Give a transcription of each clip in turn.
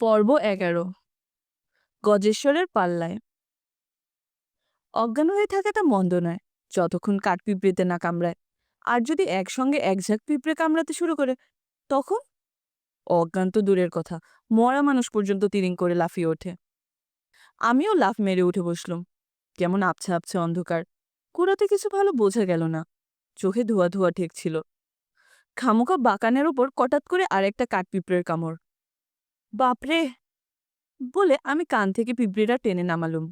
পর্ব এগারো। গজেশ্বরের পাল্লায়। অজ্ঞান হয়ে থাকাটা মন্দ নয়, যতক্ষণ কাঠপিঁপড়েতে না কামড়ায়। আর যদি একসঙ্গে এক ঝাঁক পিঁপড়ে কামড়াতে শুরু করে, তখন? অজ্ঞান তো দূরের কথা, মরা মানুষ পর্যন্ত তিরিং করে লাফিয়ে ওঠে। আমিও লাফ মেরে উঠে বসলুম, কেমন আবছা আবছা অন্ধকার। কুড়াতে কিছু ভালো বোঝা গেল না, চোখে ধোয়া ধোয়া ঠেকছিল। খামোকা বাকানের ওপর কটাত করে আরেকটা কাঠপিঁপড়ের কামড়। বাপরে! বলে আমি কান থেকে পিঁপড়েটা টেনে নামালুম।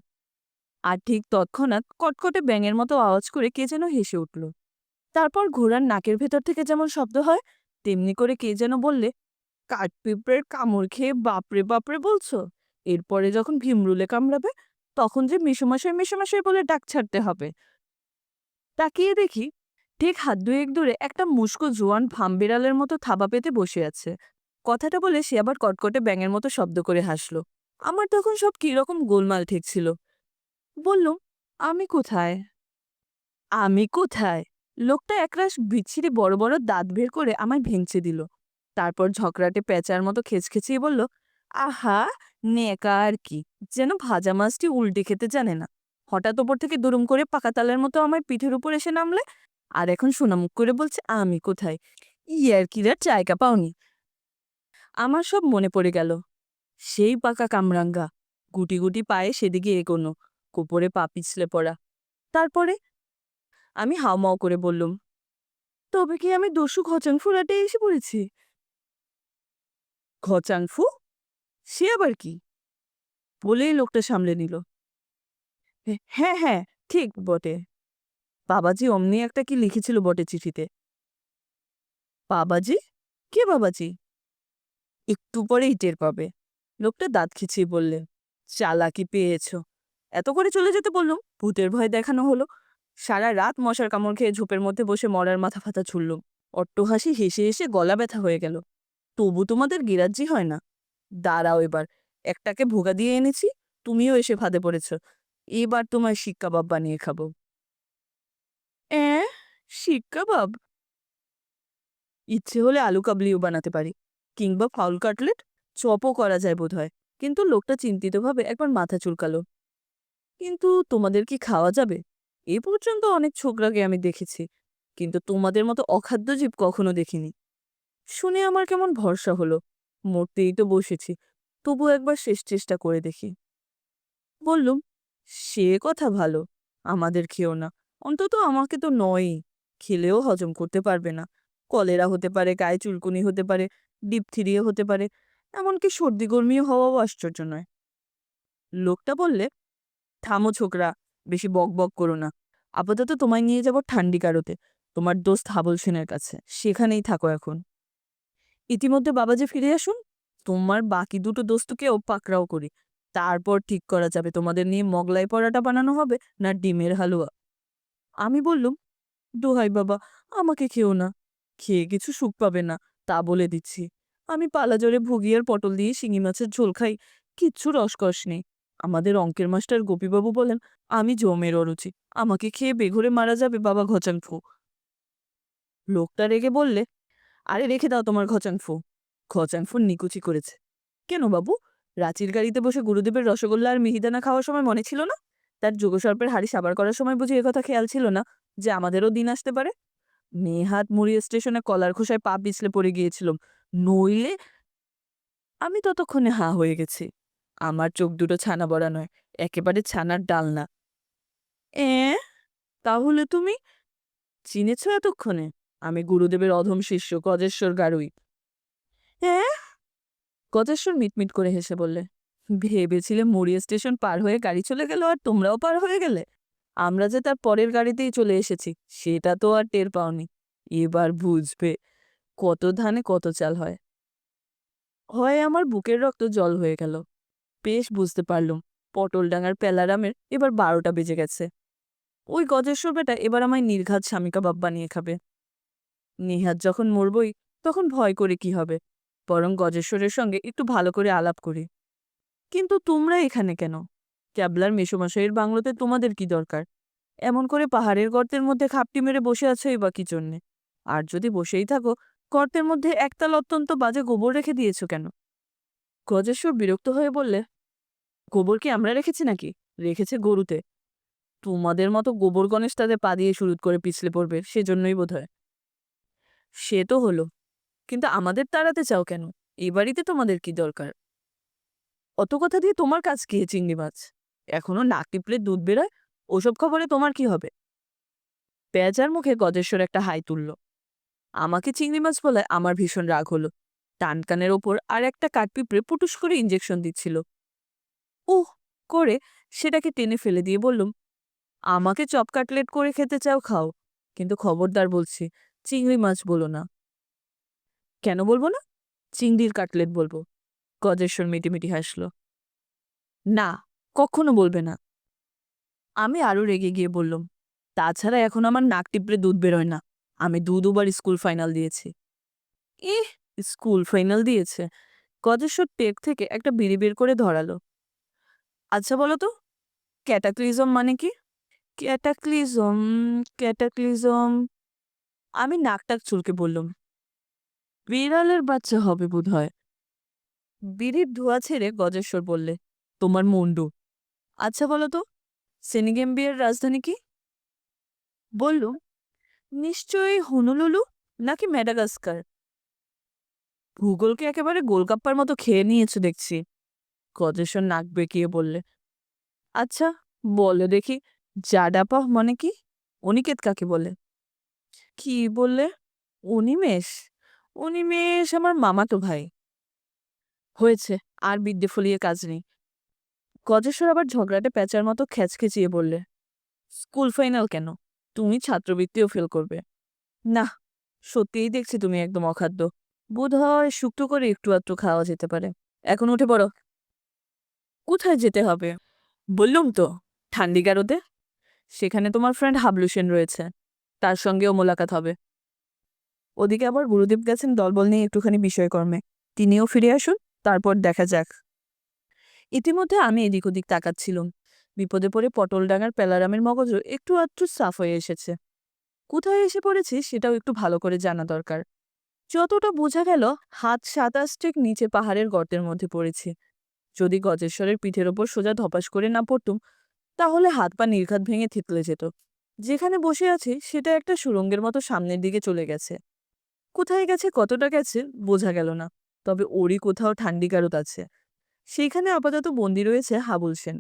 আর ঠিক তৎক্ষণাৎ কটকটে ব্যাঙের মতো আওয়াজ করে কে যেন হেসে উঠল। তারপর ঘোড়ার নাকের ভেতর থেকে যেমন শব্দ হয়, তেমনি করে কে যেন বললে কাঠপিঁপড়ের কামড় খেয়ে বাপরে বাপরে বলছো? এরপরে যখন ভীমরুলে কামড়াবে, তখন যে মেসোমশাই মেসোমশাই বলে ডাক ছাড়তে হবে। তাকিয়ে দেখি, ঠিক হাত দুয়েক দূরে একটা মুস্কো জোয়ান ভাম বিড়ালের মতো থাবা পেতে বসে আছে। কথাটা বলে সে আবার কটকটে ব্যাঙের মতো শব্দ করে হাসল। আমার তখন সব কীরকম গোলমাল ঠেকছিল। বললুম আমি কোথায়? আমি কোথায়? লোকটা একরাশ বিচ্ছিরি বড় বড় দাঁত বের করে আমায় ভেঙচে দিল। তারপর ঝকড়াটে প্যাঁচার মতো খেচখেচিয়ে বলল, আহা, নেকা আর কি, যেন ভাজা মাছটি উল্টে খেতে জানে না। হঠাৎ ওপর থেকে দুরুম করে পাকাতালের মতো আমার পিঠের উপর এসে নামলে, আর এখন সোনামুখ করে বলছে, আমি কোথায়? ইয়ারকিরার জায়গা পাওনি। আমার সব মনে পড়ে গেল। সেই পাকা কামরাঙ্গা, গুটি গুটি পায়ে সেদিকে এগোনো, কোপরে পা পিছলে পড়া। তারপরে আমি হাওমাও করে বললুম, তবে কি আমি দস্যু ঘচাংফুরাটে এসে পড়েছি? ঘচাংফু সে আবার কি? বলেই লোকটা সামলে নিল। হ্যাঁ হ্যাঁ ঠিক বটে। বাবাজি অমনি একটা কি লিখেছিল বটে চিঠিতে? বাবাজি? কে বাবাজি? একটু পরেই টের পাবে। লোকটা দাঁত খিচিয়ে বললেন চালাকি পেয়েছ। এত করে চলে যেতে বললুম ভূতের ভয় দেখানো হলো। সারা রাত মশার কামড় খেয়ে ঝোপের মধ্যে বসে মরার মাথা ফাতা ছুড়লুম অট্টহাসি হেসে হেসে গলা ব্যথা হয়ে গেল। তবু তোমাদের গিরাজ্জি হয় না? দাঁড়াও এবার, একটাকে ভোগা দিয়ে এনেছি, তুমিও এসে ফাঁদে পড়েছ। এবার তোমায় শিক কাবাব বানিয়ে খাব। এ শিক ইচ্ছে হলে আলু কাবলিও বানাতে পারি। কিংবা ফাউল কাটলেট চপও করা যায় বোধ হয় কিন্তু লোকটা চিন্তিতভাবে একবার মাথা চুলকালো। কিন্তু তোমাদের কি খাওয়া যাবে? এ পর্যন্ত অনেক ছোকরাকে আমি দেখেছি, কিন্তু তোমাদের মতো অখাদ্য জীব কখনো দেখিনি। শুনে আমার কেমন ভরসা হলো। মরতেই তো বসেছি, তবু একবার শেষ চেষ্টা করে দেখি। বললুম, সে কথা ভালো, আমাদের খেও না। অন্তত আমাকে তো নয়ই, খেলেও হজম করতে পারবে না। কলেরা হতে পারে, গায়ে চুলকুনি হতে পারে ডিপথিরিয়ে হতে পারে। এমনকি সর্দি গরমিও হওয়াও আশ্চর্য নয়। লোকটা বললে, থামো ছোকরা, বেশি বক বক করো না। আপাতত তোমায় নিয়ে যাব ঠান্ডিকারোতে তোমার দোস্ত হাবল সেনের কাছে। সেখানেই থাকো এখন। ইতিমধ্যে বাবা যে ফিরে আসুন। তোমার বাকি দুটো দোস্তকেও পাকড়াও করি। তারপর ঠিক করা যাবে। তোমাদের নিয়ে মগলাই পরাটা বানানো হবে না ডিমের হালুয়া। আমি বললুম, দোহাই বাবা, আমাকে খেও না। খেয়ে কিছু সুখ পাবে না। তা বলে দিচ্ছি। আমি পালা পালাজোরে ভুগিয়ার পটল দিয়ে শিঙি মাছের ঝোল খাই। কিচ্ছু রসকস নেই। আমাদের অঙ্কের মাস্টার গোপীবাবু বলেন, আমি জমের অরুচি। আমাকে খেয়ে বেঘরে মারা যাবে বাবা ঘচাংফু লোকটা রেগে বললে, আরে রেখে দাও তোমার ঘচাংফু ঘচাংফু নিকুচি করেছে। কেন বাবু? রাঁচির গাড়িতে বসে গুরুদেবের রসগোল্লা আর মিহিদানা খাওয়ার সময় মনে ছিল না? তার যোগসর্পের হাড়ি সাবার করার সময় বুঝি এ কথা খেয়াল ছিল না যে আমাদেরও দিন আসতে পারে? মেহাত মুড়ি স্টেশনে কলার খোসায় পা পিছলে পড়ে গিয়েছিলাম। নইলে আমি ততক্ষণে হাঁ হয়ে গেছি। আমার চোখ দুটো ছানা বড়া নয়, একেবারে ছানার ডাল না এ, তাহলে তুমি চিনেছ এতক্ষণে? আমি গুরুদেবের অধম শিষ্য, গজেশ্বর গারুই। হ্যাঁ গজেশ্বর মিটমিট করে হেসে বললে, ভেবেছিলে মুড়িয়া স্টেশন পার হয়ে গাড়ি চলে গেল আর তোমরাও পার হয়ে গেলে? আমরা যে তার পরের গাড়িতেই চলে এসেছি, সেটা তো আর টের পাওনি। এবার বুঝবে কত ধানে কত চাল হয়। হয় আমার বুকের রক্ত জল হয়ে গেল। বেশ বুঝতে পারলুম, পটলডাঙ্গার পেলারামের এবার বারোটা বেজে গেছে। ওই গজেশ্বর বেটা এবার আমায় নির্ঘাত স্বামী কাবাব বানিয়ে খাবে। নেহাত যখন মরবই, তখন ভয় করে কি হবে? বরং গজেশ্বরের সঙ্গে একটু ভালো করে আলাপ করি। কিন্তু তোমরা এখানে কেন? ক্যাবলার মেসোমশাইয়ের বাংলোতে তোমাদের কি দরকার? এমন করে পাহাড়ের গর্তের মধ্যে খাপটি মেরে বসে আছোই বা কি জন্যে? আর যদি বসেই থাকো, গর্তের মধ্যে একতাল অত্যন্ত বাজে গোবর রেখে দিয়েছ কেন? গজেশ্বর বিরক্ত হয়ে বললে, গোবর কি আমরা রেখেছি নাকি? রেখেছে গরুতে। তোমাদের মতো গোবর গণেশ তাদের পা দিয়ে শুরু করে পিছলে পড়বে, সেজন্যই বোধ হয় সে তো হলো। কিন্তু আমাদের তাড়াতে চাও কেন? এই বাড়িতে তোমাদের কি দরকার? অত কথা দিয়ে তোমার কাজ কি চিংড়ি মাছ? এখনও নাক টিপলে দুধ বেরোয়, ওসব খবরে তোমার কি হবে? পেঁয়াজার মুখে গজেশ্বর একটা হাই তুলল। আমাকে চিংড়ি মাছ বলায় আমার ভীষণ রাগ হলো। টানকানের ওপর আর একটা কাঠপিঁপড়ে পুটুস করে ইঞ্জেকশন দিচ্ছিল। উহ, করে সেটাকে টেনে ফেলে দিয়ে বললুম, আমাকে চপ কাটলেট করে খেতে চাও, খাও। কিন্তু খবরদার বলছি, চিংড়ি মাছ বলো না। কেন বলব না? চিংড়ির কাটলেট বলব। গজেশ্বর মিটিমিটি হাসল। না কখনো বলবে না। আমি আরও রেগে গিয়ে বললাম, তাছাড়া এখন আমার নাক টিপড়ে দুধ বেরোয় না। আমি দু দুবার স্কুল ফাইনাল দিয়েছি। ইহ, স্কুল ফাইনাল দিয়েছে? গজেশ্বর টেক থেকে একটা বিড়ি বের করে ধরালো। আচ্ছা বলো তো, ক্যাটাক্লিজম মানে কি? Cataclysm cataclysm. আমি নাকটাক চুলকে বললাম, বিড়ালের বাচ্চা হবে বোধ হয় বিড়ির ধোয়া ছেড়ে গজেশ্বর বললে, তোমার মুন্ডু আচ্ছা বলো তো সেনিগেম্বিয়ার রাজধানী কি? বললুম, নিশ্চয়ই হুনুলুলু নাকি ম্যাডাগাস্কার? ভূগোলকে একেবারে গোলকাপ্পার মতো খেয়ে নিয়েছো দেখছি। গজেশ্বর নাক বেঁকিয়ে বললে আচ্ছা বলো দেখি জাডাপা মানে কি? অনিকেত কাকে বলে? কি বললে? অনিমেষ অনিমেষ আমার মামাতো ভাই। হয়েছে, আর বিদ্যে ফলিয়ে কাজ নেই। গজেশ্বর আবার ঝগড়াটে প্যাঁচার মতো খ্যাচখেচিয়ে বললে, স্কুল ফাইনাল কেন? তুমি ছাত্রবৃত্তিও ফেল করবে। না, সত্যিই দেখছি তুমি একদম অখাদ্য। বোধ হয় শুক্তো করে একটু আধটু খাওয়া যেতে পারে। এখন উঠে পড়ো। কোথায় যেতে হবে? বললুম তো, ঠান্ডিগারোতে। সেখানে তোমার ফ্রেন্ড হাবলু সেন রয়েছে। তার সঙ্গেও মোলাকাত হবে। ওদিকে আবার গুরুদেব গেছেন দলবল নিয়ে একটুখানি বিষয়কর্মে। তিনিও ফিরে আসুন, তারপর দেখা যাক। ইতিমধ্যে আমি এদিক ওদিক তাকাচ্ছিলাম। বিপদে পড়ে পটল ডাঙার পেলারামের মগজও একটু আধটু সাফ হয়ে এসেছে। কোথায় এসে পড়েছি সেটাও একটু ভালো করে জানা দরকার। যতটা বোঝা গেল, হাত সাতাশ টেক নিচে পাহাড়ের গর্তের মধ্যে পড়েছি। যদি গজেশ্বরের পিঠের ওপর সোজা ধপাস করে না পড়তুম, তাহলে হাত পা নির্ঘাত ভেঙে থিতলে যেত। যেখানে বসে আছি, সেটা একটা সুরঙ্গের মতো সামনের দিকে চলে গেছে। কোথায় গেছে, কতটা গেছে, বোঝা গেল না। তবে ওরই কোথাও ঠান্ডিকারত আছে। সেইখানে আপাতত বন্দি রয়েছে হাবুল সেন।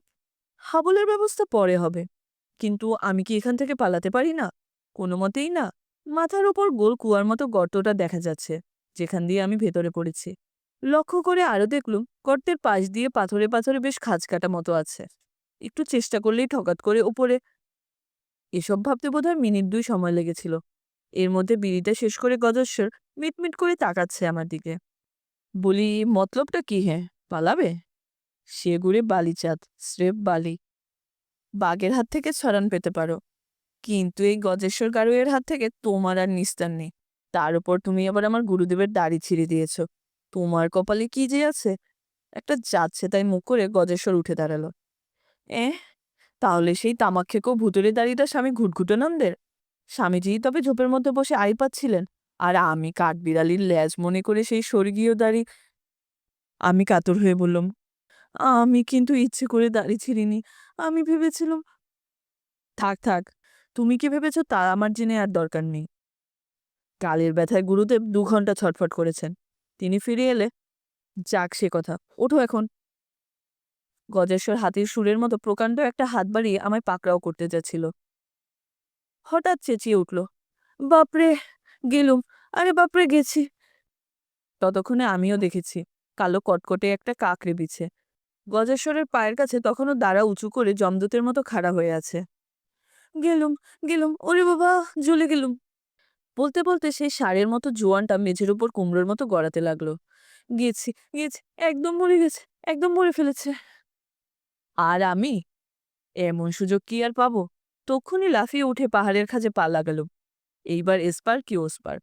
হাবুলের ব্যবস্থা পরে হবে। কিন্তু আমি কি এখান থেকে পালাতে পারি না? কোনো মতেই না। মাথার ওপর গোল কুয়ার মতো গর্তটা দেখা যাচ্ছে, যেখান দিয়ে আমি ভেতরে পড়েছি। লক্ষ্য করে আরও দেখলুম, গর্তের পাশ দিয়ে পাথরে পাথরে বেশ খাঁজ কাটা মতো আছে। একটু চেষ্টা করলেই ঠকাত করে ওপরে এসব ভাবতে বোধহয় মিনিট দুই সময় লেগেছিল। এর মধ্যে বিড়িটা শেষ করে গজস্বর মিটমিট করে তাকাচ্ছে আমার দিকে। বলি, মতলবটা কি হ্যাঁ পালাবে? সে বালিচাঁদ স্রেফ বালি। বাঘের হাত থেকে ছড়ান পেতে পারো। কিন্তু এই গজেশ্বর গারুয়ের হাত থেকে তোমার আর নিস্তার নেই। তার উপর তুমি আবার আমার গুরুদেবের দাড়ি ছিঁড়ে দিয়েছ। তোমার কপালে কি যে আছে? একটা যাচ্ছে তাই মুখ করে গজেশ্বর উঠে দাঁড়াল। এ তাহলে সেই তামাক খেকো ভুতুরে দাড়িটা স্বামী ঘুটঘুটানন্দের স্বামীজি তবে ঝোপের মধ্যে বসে আই পাচ্ছিলেন। আর আমি কাঠবিড়ালির ল্যাজ মনে করে সেই স্বর্গীয় দাড়ি আমি কাতর হয়ে বললাম, আমি কিন্তু ইচ্ছে করে দাড়ি ছিঁড়িনি। আমি ভেবেছিলাম থাক থাক, তুমি কি ভেবেছ তা আমার জেনে আর দরকার নেই। কালের ব্যথায় গুরুদেব দু ঘণ্টা ছটফট করেছেন। তিনি ফিরে এলে, যাক সে কথা, ওঠো এখন। গজেশ্বর হাতির সুরের মতো প্রকাণ্ড একটা হাত বাড়িয়ে আমায় পাকড়াও করতে যাচ্ছিল। হঠাৎ চেঁচিয়ে উঠল, বাপরে, গেলুম, আরে বাপরে, গেছি। ততক্ষণে আমিও দেখেছি কালো কটকটে একটা কাকড়ে বিছে গজেশ্বরের পায়ের কাছে তখনও দাঁড়া উঁচু করে জমদূতের মতো খাড়া হয়ে আছে। গেলুম গেলুম, ওরে বাবা, জ্বলে গেলুম। বলতে বলতে সেই সারের মতো জোয়ানটা মেঝের উপর কুমড়োর মতো গড়াতে লাগল। গেছি গেছি, একদম মরে গেছে, একদম মরে ফেলেছে। আর আমি? এমন সুযোগ কি আর পাবো? তক্ষুনি লাফিয়ে উঠে পাহাড়ের খাজে পা লাগালুম এইবার এসপার কি ওসপার?